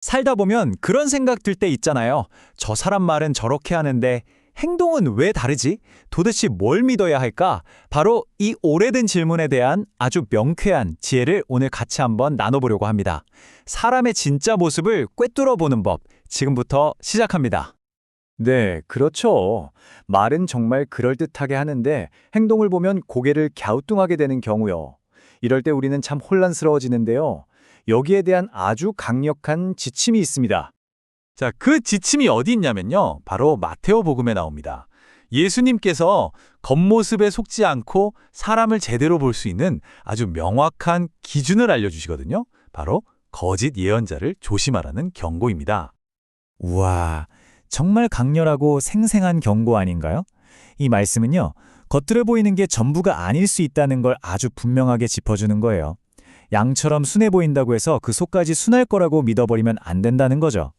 살다 보면 그런 생각 들 때 있잖아요. 저 사람 말은 저렇게 하는데 행동은 왜 다르지? 도대체 뭘 믿어야 할까? 바로 이 오래된 질문에 대한 아주 명쾌한 지혜를 오늘 같이 한번 나눠보려고 합니다. 사람의 진짜 모습을 꿰뚫어 보는 법, 지금부터 시작합니다. 네, 그렇죠. 말은 정말 그럴듯하게 하는데 행동을 보면 고개를 갸우뚱하게 되는 경우요. 이럴 때 우리는 참 혼란스러워지는데요. 여기에 대한 아주 강력한 지침이 있습니다. 자, 그 지침이 어디 있냐면요. 바로 마테오 복음에 나옵니다. 예수님께서 겉모습에 속지 않고 사람을 제대로 볼 수 있는 아주 명확한 기준을 알려주시거든요. 바로 거짓 예언자를 조심하라는 경고입니다. 우와, 정말 강렬하고 생생한 경고 아닌가요? 이 말씀은요, 겉들어 보이는 게 전부가 아닐 수 있다는 걸 아주 분명하게 짚어주는 거예요. 양처럼 순해 보인다고 해서 그 속까지 순할 거라고 믿어버리면 안 된다는 거죠.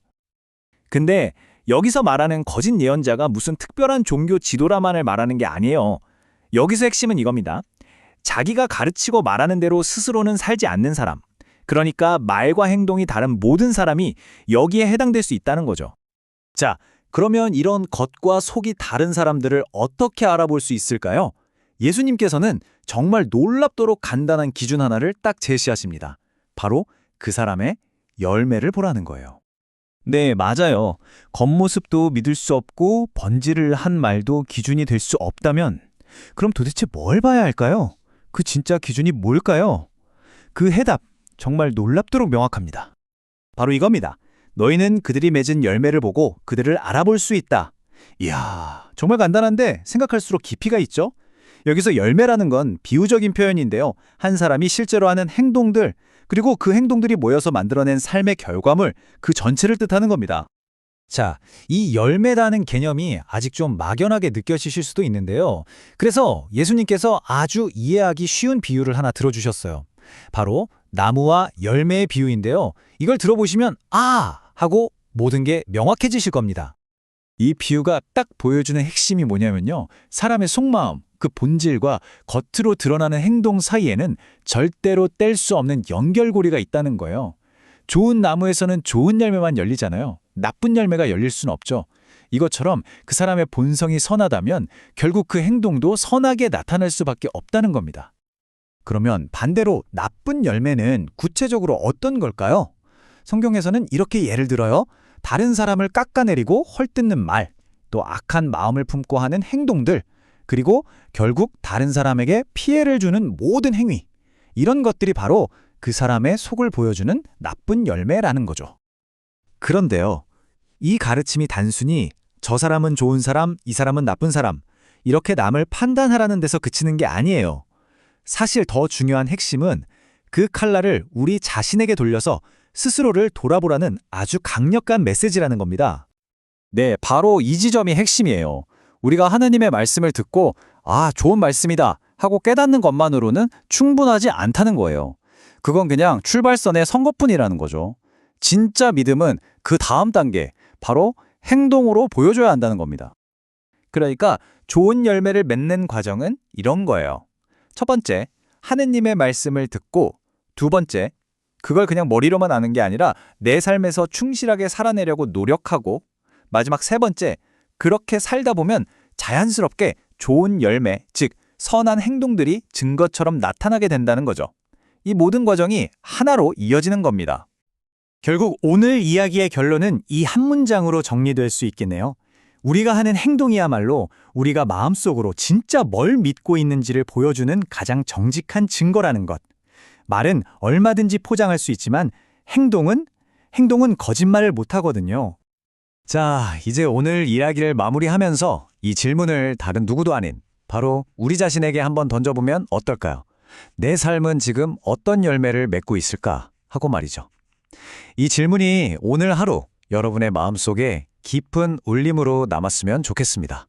근데 여기서 말하는 거짓 예언자가 무슨 특별한 종교 지도라만을 말하는 게 아니에요. 여기서 핵심은 이겁니다. 자기가 가르치고 말하는 대로 스스로는 살지 않는 사람. 그러니까 말과 행동이 다른 모든 사람이 여기에 해당될 수 있다는 거죠. 자, 그러면 이런 겉과 속이 다른 사람들을 어떻게 알아볼 수 있을까요? 예수님께서는 정말 놀랍도록 간단한 기준 하나를 딱 제시하십니다. 바로 그 사람의 열매를 보라는 거예요. 네, 맞아요. 겉모습도 믿을 수 없고 번지를 한 말도 기준이 될 수 없다면 그럼 도대체 뭘 봐야 할까요? 그 진짜 기준이 뭘까요? 그 해답 정말 놀랍도록 명확합니다. 바로 이겁니다. 너희는 그들이 맺은 열매를 보고 그들을 알아볼 수 있다. 이야, 정말 간단한데 생각할수록 깊이가 있죠? 여기서 열매라는 건 비유적인 표현인데요. 한 사람이 실제로 하는 행동들, 그리고 그 행동들이 모여서 만들어낸 삶의 결과물, 그 전체를 뜻하는 겁니다. 자, 이 열매라는 개념이 아직 좀 막연하게 느껴지실 수도 있는데요. 그래서 예수님께서 아주 이해하기 쉬운 비유를 하나 들어주셨어요. 바로 나무와 열매의 비유인데요. 이걸 들어보시면 아! 하고 모든 게 명확해지실 겁니다. 이 비유가 딱 보여주는 핵심이 뭐냐면요. 사람의 속마음, 그 본질과 겉으로 드러나는 행동 사이에는 절대로 뗄 수 없는 연결고리가 있다는 거예요. 좋은 나무에서는 좋은 열매만 열리잖아요. 나쁜 열매가 열릴 수는 없죠. 이것처럼 그 사람의 본성이 선하다면 결국 그 행동도 선하게 나타날 수밖에 없다는 겁니다. 그러면 반대로 나쁜 열매는 구체적으로 어떤 걸까요? 성경에서는 이렇게 예를 들어요. 다른 사람을 깎아내리고 헐뜯는 말, 또 악한 마음을 품고 하는 행동들, 그리고 결국 다른 사람에게 피해를 주는 모든 행위. 이런 것들이 바로 그 사람의 속을 보여주는 나쁜 열매라는 거죠. 그런데요. 이 가르침이 단순히 저 사람은 좋은 사람, 이 사람은 나쁜 사람, 이렇게 남을 판단하라는 데서 그치는 게 아니에요. 사실 더 중요한 핵심은 그 칼날을 우리 자신에게 돌려서 스스로를 돌아보라는 아주 강력한 메시지라는 겁니다. 네, 바로 이 지점이 핵심이에요. 우리가 하나님의 말씀을 듣고 아, 좋은 말씀이다 하고 깨닫는 것만으로는 충분하지 않다는 거예요. 그건 그냥 출발선의 선거뿐이라는 거죠. 진짜 믿음은 그 다음 단계, 바로 행동으로 보여줘야 한다는 겁니다. 그러니까 좋은 열매를 맺는 과정은 이런 거예요. 첫 번째, 하느님의 말씀을 듣고 두 번째, 그걸 그냥 머리로만 아는 게 아니라 내 삶에서 충실하게 살아내려고 노력하고 마지막 세 번째, 그렇게 살다 보면 자연스럽게 좋은 열매, 즉 선한 행동들이 증거처럼 나타나게 된다는 거죠. 이 모든 과정이 하나로 이어지는 겁니다. 결국 오늘 이야기의 결론은 이 한 문장으로 정리될 수 있겠네요. 우리가 하는 행동이야말로 우리가 마음속으로 진짜 뭘 믿고 있는지를 보여주는 가장 정직한 증거라는 것. 말은 얼마든지 포장할 수 있지만 행동은 행동은 거짓말을 못 하거든요. 자, 이제 오늘 이야기를 마무리하면서 이 질문을 다른 누구도 아닌 바로 우리 자신에게 한번 던져보면 어떨까요? 내 삶은 지금 어떤 열매를 맺고 있을까? 하고 말이죠. 이 질문이 오늘 하루 여러분의 마음속에 깊은 울림으로 남았으면 좋겠습니다.